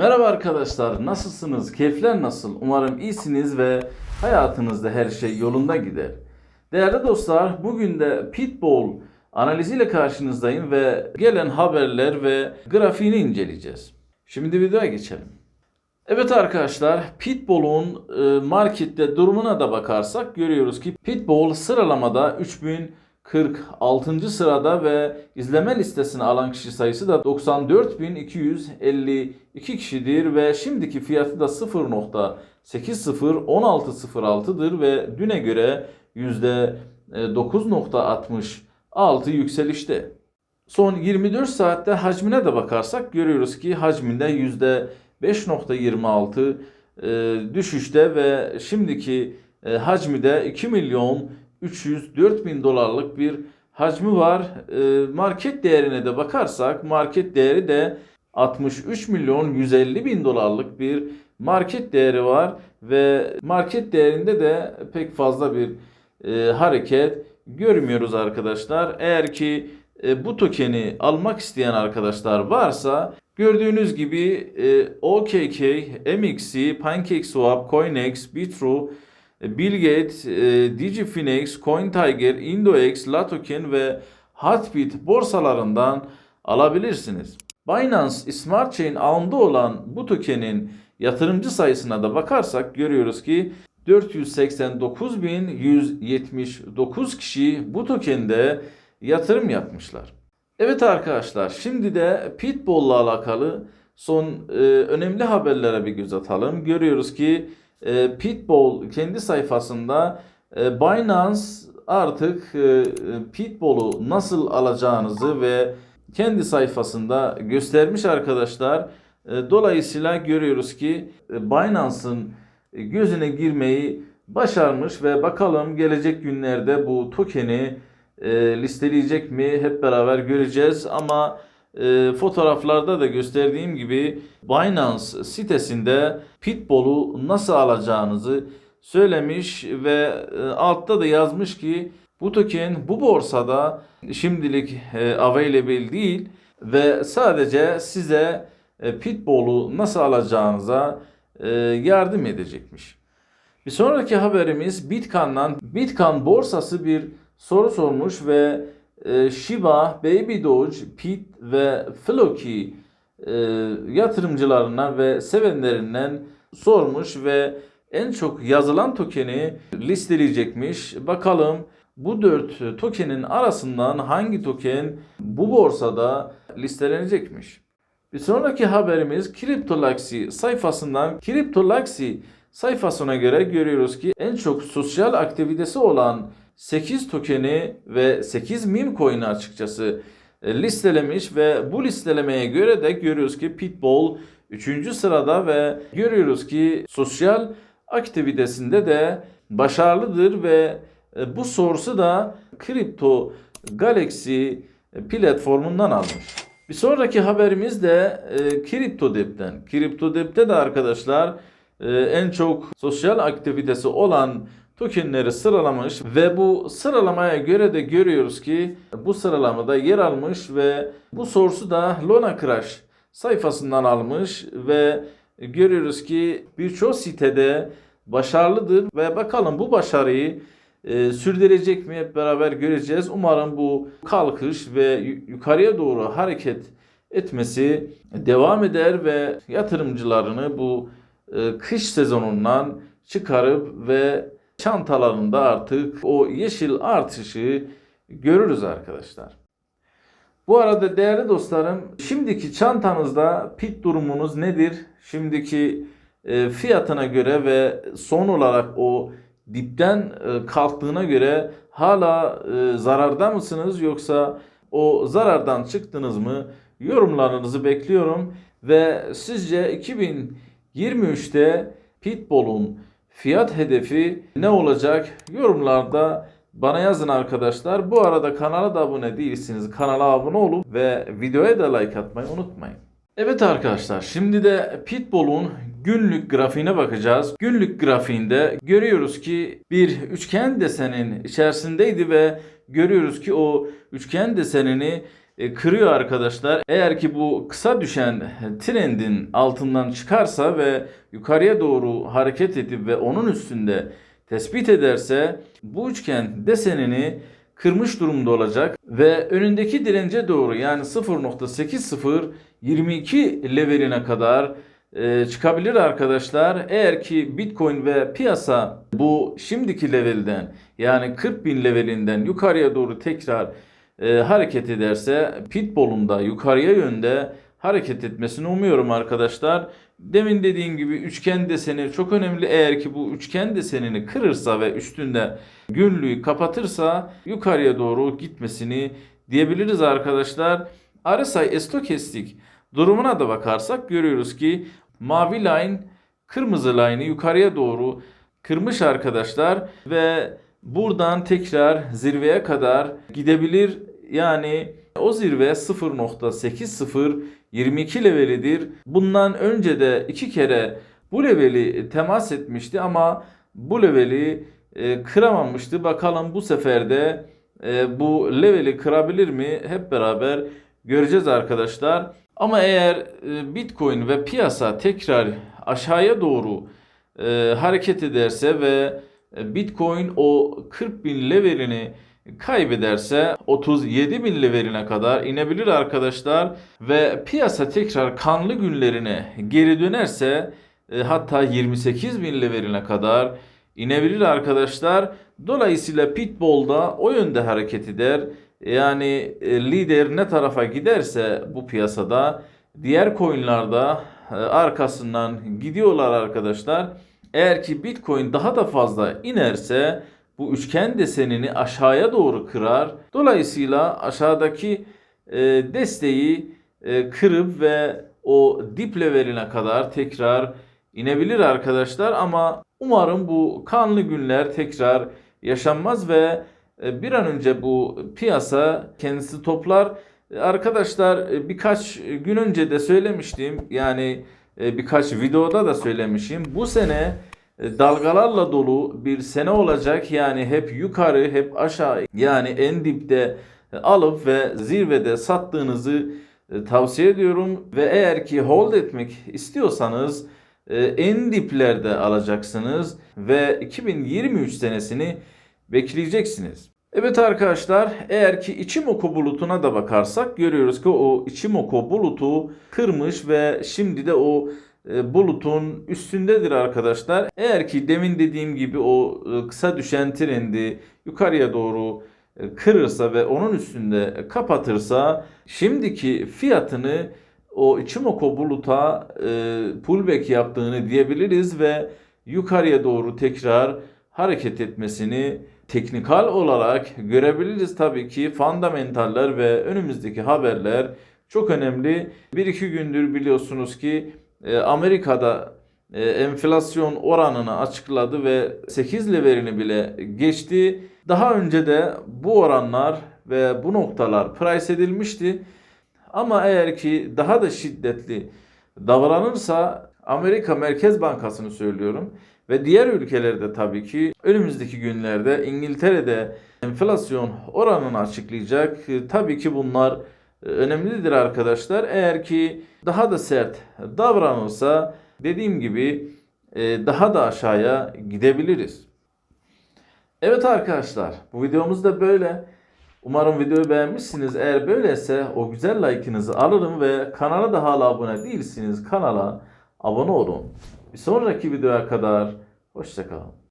Merhaba arkadaşlar, nasılsınız? Keyifler nasıl? Umarım iyisiniz ve hayatınızda her şey yolunda gider. Değerli dostlar, bugün de Pitbull analiziyle karşınızdayım ve gelen haberler ve grafiğini inceleyeceğiz. Şimdi videoya geçelim. Evet arkadaşlar, Pitbull'un e, markette durumuna da bakarsak görüyoruz ki Pitbull sıralamada 3046. sırada ve izleme listesine alan kişi sayısı da 94.252 kişidir ve şimdiki fiyatı da 0.801606'dır ve düne göre %9.66 yükselişte. Son 24 saatte hacmine de bakarsak görüyoruz ki hacminde %5.26 e, düşüşte ve şimdiki e, hacmi de 2 milyon 304 bin dolarlık bir hacmi var. E, market değerine de bakarsak market değeri de 63 milyon 150 bin dolarlık bir market değeri var ve market değerinde de pek fazla bir e, hareket görmüyoruz arkadaşlar. Eğer ki e, bu tokeni almak isteyen arkadaşlar varsa gördüğünüz gibi e, OKK, MXC, PancakeSwap, CoinEx, Bitrue, e, Billgate, e, DigiFinex, CoinTiger, IndoX, Latoken ve Hotbit borsalarından alabilirsiniz. Binance Smart Chain ağında olan bu tokenin yatırımcı sayısına da bakarsak görüyoruz ki 489.179 kişi bu tokende yatırım yapmışlar. Evet arkadaşlar şimdi de Pitbull'la alakalı son e, önemli haberlere bir göz atalım. Görüyoruz ki e, Pitbull kendi sayfasında e, Binance artık e, Pitbull'u nasıl alacağınızı ve kendi sayfasında göstermiş arkadaşlar. E, dolayısıyla görüyoruz ki e, Binance'ın gözüne girmeyi başarmış ve bakalım gelecek günlerde bu tokeni e, listeleyecek mi hep beraber göreceğiz ama e, fotoğraflarda da gösterdiğim gibi Binance sitesinde Pitbull'u nasıl alacağınızı söylemiş ve e, altta da yazmış ki bu token bu borsada şimdilik e, available değil ve sadece size e, Pitbull'u nasıl alacağınıza e, yardım edecekmiş. Bir sonraki haberimiz Bitcoin'dan. Bitcoin borsası bir soru sormuş ve Shiba, Baby Doge, Pit ve Floki e, yatırımcılarına ve sevenlerinden sormuş ve en çok yazılan tokeni listeleyecekmiş. Bakalım bu dört tokenin arasından hangi token bu borsada listelenecekmiş. Bir sonraki haberimiz Cryptolaxy sayfasından Cryptolaxy sayfasına göre görüyoruz ki en çok sosyal aktivitesi olan 8 tokeni ve 8 meme coin'i açıkçası e, listelemiş ve bu listelemeye göre de görüyoruz ki Pitbull 3. sırada ve görüyoruz ki sosyal aktivitesinde de başarılıdır ve e, bu source'u da Crypto Galaxy platformundan almış. Bir sonraki haberimiz de e, CryptoDep'ten. CryptoDep'te de arkadaşlar e, en çok sosyal aktivitesi olan tokenleri sıralamış ve bu sıralamaya göre de görüyoruz ki bu sıralamada yer almış ve bu source'u da Lona Crash sayfasından almış ve görüyoruz ki birçok sitede başarılıdır ve bakalım bu başarıyı e, sürdürecek mi hep beraber göreceğiz. Umarım bu kalkış ve yukarıya doğru hareket etmesi devam eder ve yatırımcılarını bu e, kış sezonundan çıkarıp ve çantalarında artık o yeşil artışı görürüz arkadaşlar. Bu arada değerli dostlarım şimdiki çantanızda pit durumunuz nedir? Şimdiki e, fiyatına göre ve son olarak o dipten e, kalktığına göre hala e, zararda mısınız yoksa o zarardan çıktınız mı? Yorumlarınızı bekliyorum ve sizce 2023'te Pitbull'un fiyat hedefi ne olacak? Yorumlarda bana yazın arkadaşlar. Bu arada kanala da abone değilsiniz. Kanala abone olup ve videoya da like atmayı unutmayın. Evet arkadaşlar şimdi de Pitbull'un günlük grafiğine bakacağız. Günlük grafiğinde görüyoruz ki bir üçgen desenin içerisindeydi ve görüyoruz ki o üçgen desenini kırıyor arkadaşlar. Eğer ki bu kısa düşen trendin altından çıkarsa ve yukarıya doğru hareket edip ve onun üstünde tespit ederse bu üçgen desenini kırmış durumda olacak ve önündeki dirence doğru yani 0.8022 leveline kadar e, çıkabilir arkadaşlar. Eğer ki Bitcoin ve piyasa bu şimdiki levelden yani 40 bin levelinden yukarıya doğru tekrar e, hareket ederse Pitbull'un da yukarıya yönde hareket etmesini umuyorum arkadaşlar. Demin dediğim gibi üçgen deseni çok önemli. Eğer ki bu üçgen desenini kırırsa ve üstünde günlüğü kapatırsa yukarıya doğru gitmesini diyebiliriz arkadaşlar. RSI estokestik durumuna da bakarsak görüyoruz ki mavi line kırmızı line'ı yukarıya doğru kırmış arkadaşlar ve buradan tekrar zirveye kadar gidebilir. Yani o zirve 0.8022 levelidir. Bundan önce de iki kere bu leveli temas etmişti ama bu leveli e, kıramamıştı. Bakalım bu sefer de e, bu leveli kırabilir mi? Hep beraber göreceğiz arkadaşlar. Ama eğer e, Bitcoin ve piyasa tekrar aşağıya doğru e, hareket ederse ve e, Bitcoin o 40 bin levelini kaybederse 37 bin leveline kadar inebilir arkadaşlar ve piyasa tekrar kanlı günlerine geri dönerse e, hatta 28 bin leveline kadar inebilir arkadaşlar. Dolayısıyla Pitbull'da o yönde hareket eder. Yani e, lider ne tarafa giderse bu piyasada diğer coinlarda e, arkasından gidiyorlar arkadaşlar. Eğer ki Bitcoin daha da fazla inerse bu üçgen desenini aşağıya doğru kırar. Dolayısıyla aşağıdaki e, desteği e, kırıp ve o dip leveline kadar tekrar inebilir arkadaşlar ama umarım bu kanlı günler tekrar yaşanmaz ve e, bir an önce bu piyasa kendisi toplar. E, Arkadaşlar e, birkaç gün önce de söylemiştim yani birkaç videoda da söylemişim. Bu sene dalgalarla dolu bir sene olacak. Yani hep yukarı hep aşağı yani en dipte e, alıp ve zirvede sattığınızı e, tavsiye ediyorum. Ve eğer ki hold etmek istiyorsanız e, en diplerde alacaksınız ve 2023 senesini bekleyeceksiniz. Evet arkadaşlar eğer ki Ichimoku bulutuna da bakarsak görüyoruz ki o Ichimoku bulutu kırmış ve şimdi de o e, bulutun üstündedir arkadaşlar. Eğer ki demin dediğim gibi o e, kısa düşen trendi yukarıya doğru e, kırırsa ve onun üstünde kapatırsa şimdiki fiyatını o Ichimoku buluta e, pullback yaptığını diyebiliriz ve yukarıya doğru tekrar hareket etmesini teknikal olarak görebiliriz. Tabii ki fundamentaller ve önümüzdeki haberler çok önemli. Bir iki gündür biliyorsunuz ki e, Amerika'da e, enflasyon oranını açıkladı ve 8 levelini bile geçti. Daha önce de bu oranlar ve bu noktalar price edilmişti. Ama eğer ki daha da şiddetli davranırsa Amerika Merkez Bankası'nı söylüyorum ve diğer ülkelerde tabii ki önümüzdeki günlerde İngiltere'de enflasyon oranını açıklayacak. E, Tabii ki bunlar önemlidir arkadaşlar. Eğer ki daha da sert davranırsa dediğim gibi e, daha da aşağıya gidebiliriz. Evet arkadaşlar bu videomuz da böyle. Umarım videoyu beğenmişsiniz. Eğer böyleyse o güzel like'ınızı alırım ve kanala da hala abone değilsiniz kanala abone olun. Bir sonraki videoya kadar hoşçakalın.